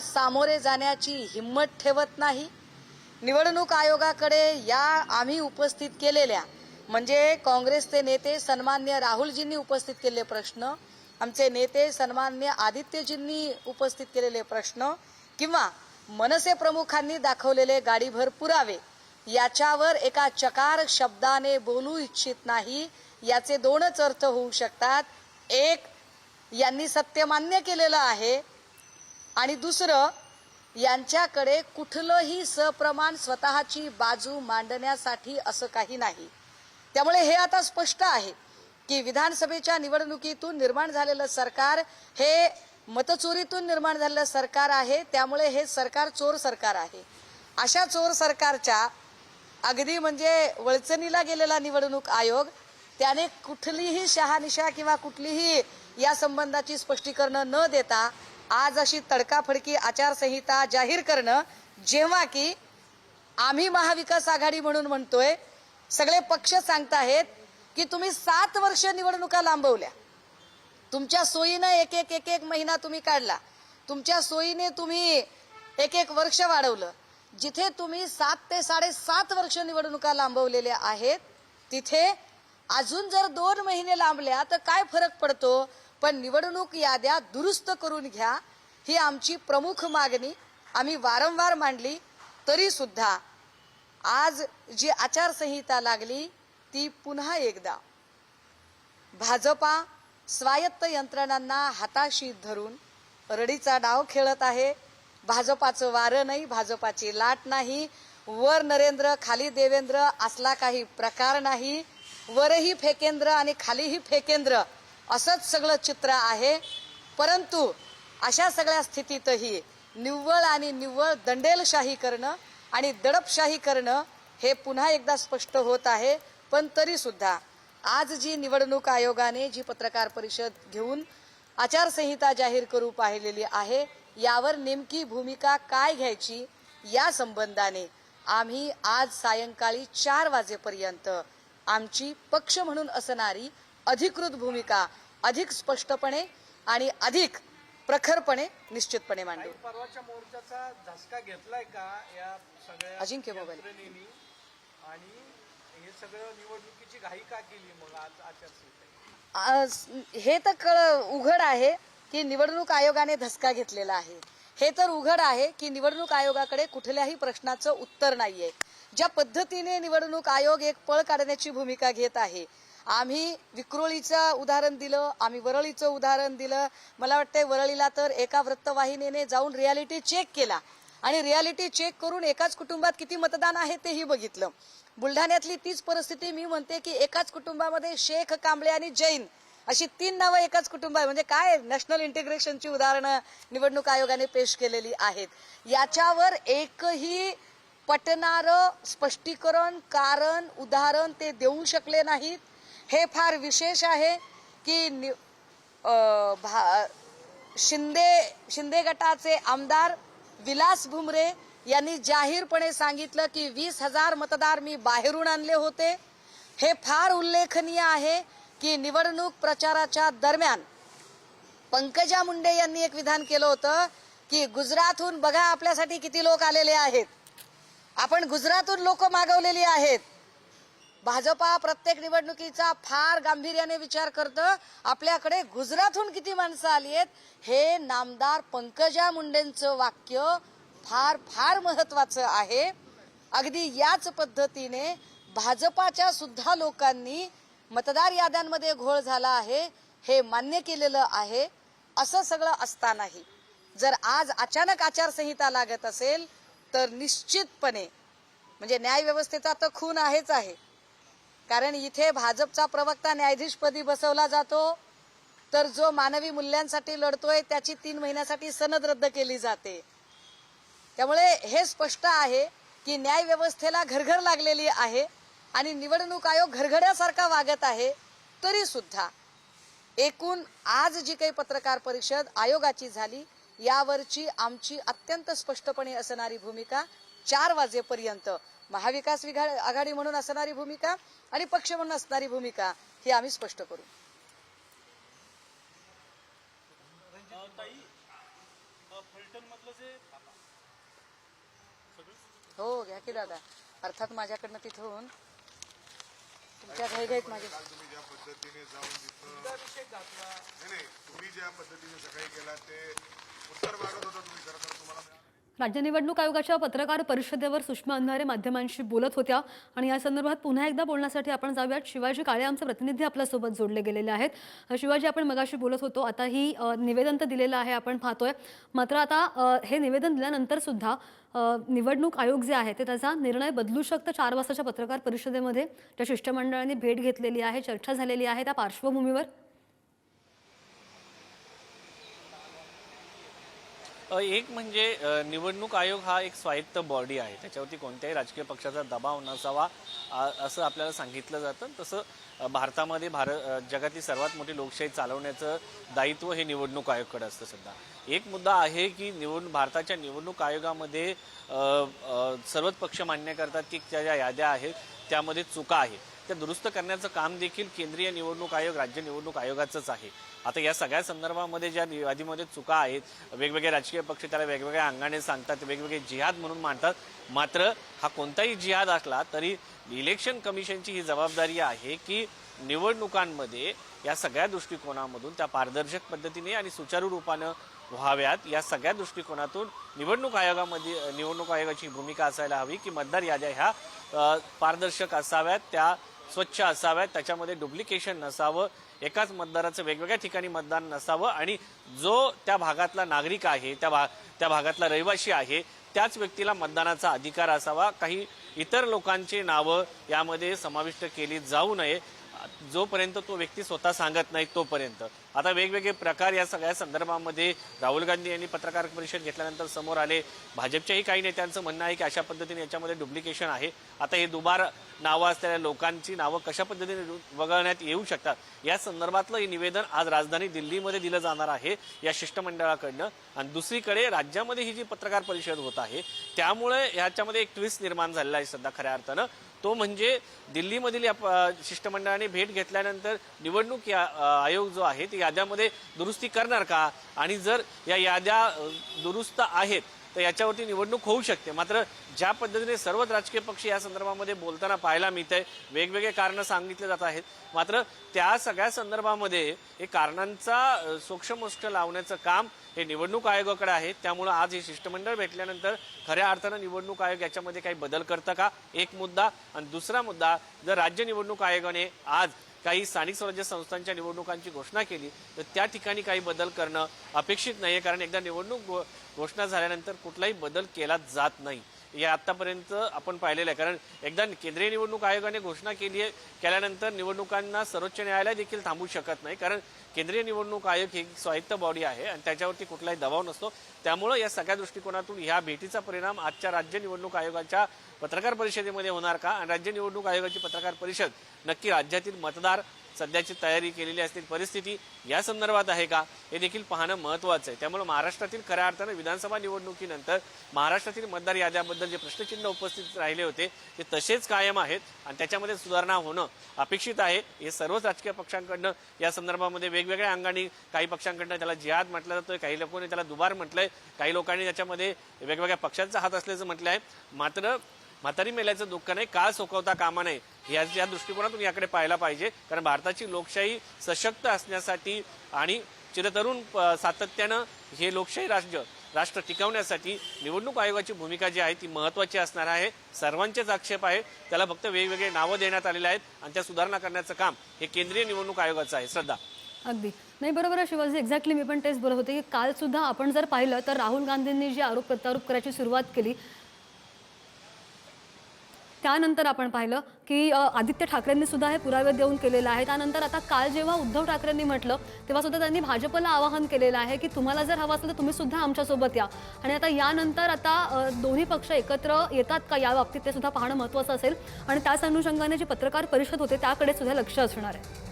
सामोरे जाण्याची हिंमत ठेवत नाही. निवडणूक आयोगाकडे या आम्ही उपस्थित केलेल्या म्हणजे काँग्रेसचे नेते सन्मान्य राहुलजींनी उपस्थित केलेले प्रश्न आमचे नेते सन्मान्य आदित्यजींनी उपस्थित केलेले प्रश्न किंवा मनसे प्रमुखांनी दाखवलेले गाडीभर पुरावे याच्यावर एका चकार शब्दाने बोलू इच्छित नाही याचे दोनच अर्थ होऊ शकतात. एक यांनी सत्य मान्य केलेलं आहे आणि दुसरं यांच्याकडे कुठलंही सप्रमाण स्वतःची बाजू मांडण्यासाठी असं काही नाही. त्यामुळे हे आता स्पष्ट आहे की विधानसभेच्या निवडणुकीतून निर्माण झालेलं सरकार हे मतचोरीतून निर्माण झालेलं सरकार आहे त्यामुळे हे सरकार चोर सरकार आहे. अशा चोर सरकारच्या अगदी म्हणजे वळचणीला गेलेला निवडणूक आयोग त्याने कुठलीही शहानिशा किंवा कुठलीही या संबंधाची स्पष्टीकरणं न देता आज अशी तडकाफडकी आचारसंहिता जाहीर करणं जेव्हा की आम्ही महाविकास आघाडी म्हणून म्हणतोय सगळे पक्ष सांगताहेत की तुम्ही सात वर्ष निवडणुका लांबवल्या. तुमच्या सोयीनं एक एक एक एक महिना तुम्ही काढला. तुमच्या सोयीने तुम्ही एक एक वर्ष वाढवलं. जिथे तुम्ही सात ते साडेसात वर्ष निवडणुका लांबवलेल्या आहेत तिथे अजून जर दोन महिने लांबल्या तर काय फरक पडतो? पण निवडणूक याद्या दुरुस्त करून घ्या ही आमची प्रमुख मागणी. आम्ही वारंवार मांडली तरी सुद्धा आज जी आचारसंहिता लागली ती पुन्हा एकदा. भाजपा स्वायत्त यंत्रणांना हाताशी धरून रडीचा डाव खेळत आहे. भाजपाचं वारं नाही भाजपाची लाट नाही. वर नरेंद्र खाली देवेंद्र असला काही प्रकार नाही. वरही फेकेंद्र आणि खालीही फेकेंद्र. असंच सगळं चित्र आहे. परंतु अशा सगळ्या स्थितीतही निव्वळ आणि निव्वळ दंडेलशाही करणं आणि दडपशाही करणं हे पुन्हा एकदा स्पष्ट होत आहे. पण तरीसुद्धा आज जी निवडणूक आयोगाने जी पत्रकार परिषद घेऊन आचारसंहिता जाहीर करू पाहिलेली आहे यावर नेमकी भूमिका काय घ्यायची या संबंधाने आम्ही आज सायंकाळी चार वाजेपर्यंत आमची पक्ष म्हणून असणारी अधिकृत भूमिका अधिक स्पष्टपणे आणि अधिक प्रखरपणे निश्चितपणे मांडू. परवाच्या मोर्चाचा घेतलाय का या सगळ्या अजिंक्य मोबाईल. आणि हे सगळं निवडणुकीची घाई का केली मग आज आचारसंहिता? हे तर कळ उघड आहे की निवडणूक आयोगाने धसका घेतलेला आहे. हे तर उघड आहे की निवडणूक आयोगाकडे कुठल्याही प्रश्नाचं उत्तर नाहीये. ज्या पद्धतीने निवडणूक आयोग एक पळ काढण्याची भूमिका घेत आहे आम्ही विक्रोळीचं उदाहरण दिलं आम्ही वरळीचं उदाहरण दिलं. मला वाटतंय वरळीला तर एका वृत्तवाहिनीने जाऊन रियालिटी चेक केला. आणि रियालिटी चेक करून एकाच कुटुंबात किती मतदान आहे तेही बघितलं. बुलढाण्यातली तीच परिस्थिती मी म्हणते की एकाच कुटुंबामध्ये शेख कांबळे आणि जैन अशी तीन नावं एकाच कुटुंबात. म्हणजे काय नॅशनल इंटिग्रेशनची उदाहरणं निवडणूक आयोगाने पेश केलेली आहेत. याच्यावर एकही पटणारं स्पष्टीकरण कारण उदाहरण ते देऊ शकले नाहीत. हे फार विशेष आहे की नि- भा- शिंदे शिंदे गटाचे आमदार विलास भुमरे यांनी जाहीरपणे सांगितलं की वीस हजार मतदार मी बाहेरून आणले होते. हे फार उल्लेखनीय आहे की निवडणूक प्रचाराच्या दरम्यान पंकजा मुंडे यांनी एक विधान केलं होतं की गुजरातहून बघा आपल्यासाठी किती लोक आलेले आहेत. आपण गुजरातहून लोक मागवलेली आहेत. भाजपा प्रत्येक निवडणुकीचा फार गांभीर्याने विचार करतं. आपल्याकडे गुजरातहून किती माणसं आली आहेत हे नामदार पंकजा मुंडेंचं वाक्य फार फार महत्वाचं आहे. अगदी याच पद्धतीने भाजपाच्या सुद्धा लोकांनी मतदार याद्यांमध्ये घोळ झाला आहे हे मान्य केलेलं आहे. असं सगळं असतानाही जर आज अचानक आचारसंहिता लागत असेल तर निश्चितपणे म्हणजे न्याय व्यवस्थेचा तर खून आहेच आहे. कारण इथे भाजपचा प्रवक्ता न्यायाधीशपदी बसवला जातो तर जो मानवी मूल्यांसाठी लढतोय त्याची तीन महिन्यासाठी सनद रद्द केली जाते. त्यामुळे हे स्पष्ट आहे की न्यायव्यवस्थेला घरघर लागलेली आहे आणि निवडणूक आयोग घरघड्यासारखा वागत आहे तरी सुद्धा. एकूण आज जी काही पत्रकार परिषद आयोगाची झाली यावरची आमची अत्यंत स्पष्टपणे असणारी भूमिका चार वाजेपर्यंत. महाविकास आघाडी म्हणून असणारी भूमिका आणि पक्ष म्हणून असणारी भूमिका ही आम्ही स्पष्ट करू. हो घ्या की दादा. अर्थात माझ्याकडनं तिथून तुमच्या घाईघाईत माझे तुम्ही ज्या पद्धतीने जाऊन तुम्ही ज्या पद्धतीने सकाळी केला ते उत्तर मागत होता तुम्ही खरं तर तुम्हाला राज्य निवडणूक आयोगाच्या पत्रकार परिषदेवर सुषमा अंधारे माध्यमांशी बोलत होत्या. आणि या संदर्भात पुन्हा एकदा बोलण्यासाठी आपण जाऊयात. शिवाजी काळे आमचे प्रतिनिधी आपल्यासोबत जोडले गेलेले आहेत. शिवाजी आपण मगाशी बोलत होतो. आता ही निवेदन तर दिलेलं आहे आपण पाहतोय. मात्र आता हे निवेदन दिल्यानंतर सुद्धा निवडणूक आयोग जे आहे ते त्याचा निर्णय बदलू शकतं चार वाजताच्या पत्रकार परिषदेमध्ये. ज्या शिष्टमंडळाने भेट घेतलेली आहे चर्चा झालेली आहे त्या पार्श्वभूमीवर. एक म्हणजे निवडणूक आयोग हा एक स्वायत्त बॉडी आहे. त्याच्यावरती कोणत्याही राजकीय पक्षाचा दबाव नसावा असं आपल्याला सांगितलं जातं. तसं भारतामध्ये भारत जगातली सर्वात मोठी लोकशाही चालवण्याचं दायित्व हे निवडणूक आयोगाकडे असतं सध्या. एक मुद्दा आहे की निवडणूक भारताच्या निवडणूक आयोगामध्ये सर्वच पक्ष मान्य करतात की त्या ज्या याद्या आहेत त्यामध्ये चुका आहेत. त्या दुरुस्त करण्याचं काम देखील केंद्रीय निवडणूक आयोग राज्य निवडणूक आयोगाचंच आहे. आता या सगळ्या संदर्भामध्ये ज्या यादीमध्ये चुका आहेत वेगवेगळे राजकीय पक्ष त्याला वेगवेगळ्या अंगाने सांगतात वेगवेगळे जिहाद म्हणून मांडतात. मात्र हा कोणताही जिहाद असला तरी इलेक्शन कमिशनची ही जबाबदारी आहे की निवडणुकांमध्ये या सगळ्या दृष्टिकोनामधून त्या पारदर्शक पद्धतीने आणि सुचारू रूपानं व्हाव्यात. या सगळ्या दृष्टिकोनातून निवडणूक आयोगामध्ये निवडणूक आयोगाची भूमिका असायला हवी की मतदार याद्या ह्या पारदर्शक असाव्यात. त्या स्वच्छ असाव्यात त्याच्यामध्ये डुप्लिकेशन नसावं एकाच मतदाराचं वेगवेगळ्या ठिकाणी मतदान नसावं आणि जो त्या भागातला नागरिक आहे त्या भा त्या भागातला रहिवासी आहे त्याच व्यक्तीला मतदानाचा अधिकार असावा. काही इतर लोकांची नावं यामध्ये समाविष्ट केली जाऊ नये. जोपर्यंत तो व्यक्ती स्वतः सांगत नाही तोपर्यंत. आता वेगवेगळे प्रकार या सगळ्या संदर्भामध्ये राहुल गांधी यांनी पत्रकार परिषद घेतल्यानंतर समोर आले. भाजपच्याही काही नेत्यांचं म्हणणं आहे की अशा पद्धतीने याच्यामध्ये डुप्लिकेशन आहे. आता हे दुबार नावं असलेल्या लोकांची नावं कशा पद्धतीने वगळण्यात येऊ शकतात? या संदर्भातलं हे निवेदन आज राजधानी दिल्लीमध्ये दिलं जाणार आहे या शिष्टमंडळाकडनं. आणि दुसरीकडे राज्यामध्ये ही जी पत्रकार परिषद होत आहे त्यामुळे ह्याच्यामध्ये एक ट्विस्ट निर्माण झालेला आहे सध्या खऱ्या अर्थानं. तो म्हणजे दिल्लीमधील या प- शिष्टमंडळाने भेट घेतल्यानंतर निवडणूक या आयोग जो आहे ते याद्यामध्ये दुरुस्ती करणार का? आणि जर या याद्या दुरुस्त आहेत तर याच्यावरती निवडणूक होऊ शकते. मात्र ज्या पद्धतीने सर्वच राजकीय पक्ष या संदर्भामध्ये बोलताना पाहायला मिळतंय वेगवेगळे कारणं सांगितले जात आहेत. मात्र त्या सगळ्या संदर्भामध्ये हे कारणांचा अ, सोक्षमोष्ट लावण्याचं काम हे निवडणूक आयोगाकडे आहे. त्यामुळं आज हे शिष्टमंडळ भेटल्यानंतर खऱ्या अर्थानं निवडणूक आयोग याच्यामध्ये काही बदल करतं का? एक मुद्दा. आणि दुसरा मुद्दा जर राज्य निवडणूक आयोगाने आज काही स्थानिक स्वराज्य संस्थांच्या निवडणुकांची घोषणा केली तर त्या ठिकाणी काही बदल करणं अपेक्षित नाही आहे कारण एकदा निवडणूक घो- घोषणा झाल्यानंतर कुठलाही बदल केला जात नाही. हे आत्तापर्यंत आपण पाहिलेलं आहे. कारण एकदा केंद्रीय निवडणूक आयोगाने घोषणा केली आहे केल्यानंतर निवडणुकांना सर्वोच्च न्यायालय देखील थांबू शकत नाही. कारण केंद्रीय निवडणूक आयोग ही स्वायत्त बॉडी आहे आणि त्याच्यावरती कुठलाही दबाव नसतो. त्यामुळं या सगळ्या दृष्टिकोनातून ह्या भेटीचा परिणाम आजच्या राज्य निवडणूक आयोगाच्या पत्रकार परिषदेमध्ये होणार का? आणि राज्य निवडणूक आयोगाची पत्रकार परिषद नक्की राज्यातील मतदार सध्याची तयारी केलेली असतील परिस्थिती या संदर्भात आहे का? हे देखील पाहणं महत्त्वाचं आहे. त्यामुळे महाराष्ट्रातील खऱ्या अर्थानं विधानसभा निवडणुकीनंतर महाराष्ट्रातील मतदार याद्याबद्दल जे प्रश्नचिन्ह उपस्थित राहिले होते ते तसेच कायम आहेत आणि त्याच्यामध्ये सुधारणा होणं अपेक्षित आहे. हे सर्वच राजकीय पक्षांकडनं या संदर्भामध्ये वेगवेगळ्या अंगाने काही पक्षांकडनं त्याला जिहाद म्हटलं जातोय काही लोकांनी त्याला दुबार म्हटलंय काही लोकांनी त्याच्यामध्ये वेगवेगळ्या पक्षांचा हात असल्याचं म्हटलं आहे मात्र म्हातारी मेल्याचं दुःख नाही काळ सोकवता कामा नये. या या दृष्टिकोनातून याकडे पाहायला पाहिजे. कारण भारताची लोकशाही सशक्त असण्यासाठी आणि चिरतरुण प- सातत्यानं हे लोकशाही राज्य राष्ट्र टिकवण्यासाठी निवडणूक आयोगाची भूमिका जी आहे ती महत्वाची असणार आहे. सर्वांचेच आक्षेप आहे त्याला फक्त वेगवेगळे नावं देण्यात आलेले आहेत आणि त्या सुधारणा करण्याचं काम हे केंद्रीय निवडणूक आयोगाचं आहे. श्रद्धा. अगदी. नाही बरोबर आहे शिवाजी. एक्झॅक्टली मी पण तेच बोलत होते की काल सुद्धा आपण जर पाहिलं तर राहुल गांधींनी जी आरोप प्रत्यारोप करायची सुरुवात केली त्यानंतर आपण पाहिलं की आदित्य ठाकरेंनी सुद्धा हे पुरावे देऊन केलेलं आहे. त्यानंतर आता काल जेव्हा उद्धव ठाकरेंनी म्हटलं तेव्हा सुद्धा त्यांनी भाजपला आवाहन केलेलं आहे की तुम्हाला जर हवं असेल तर तुम्ही सुद्धा आमच्यासोबत या. आणि आता यानंतर आता दोन्ही पक्ष एकत्र येतात का या बाबतीत ते सुद्धा पाहणं महत्त्वाचं असेल. आणि त्याच अनुषंगाने जी पत्रकार परिषद होते त्याकडे सुद्धा लक्ष असणार आहे.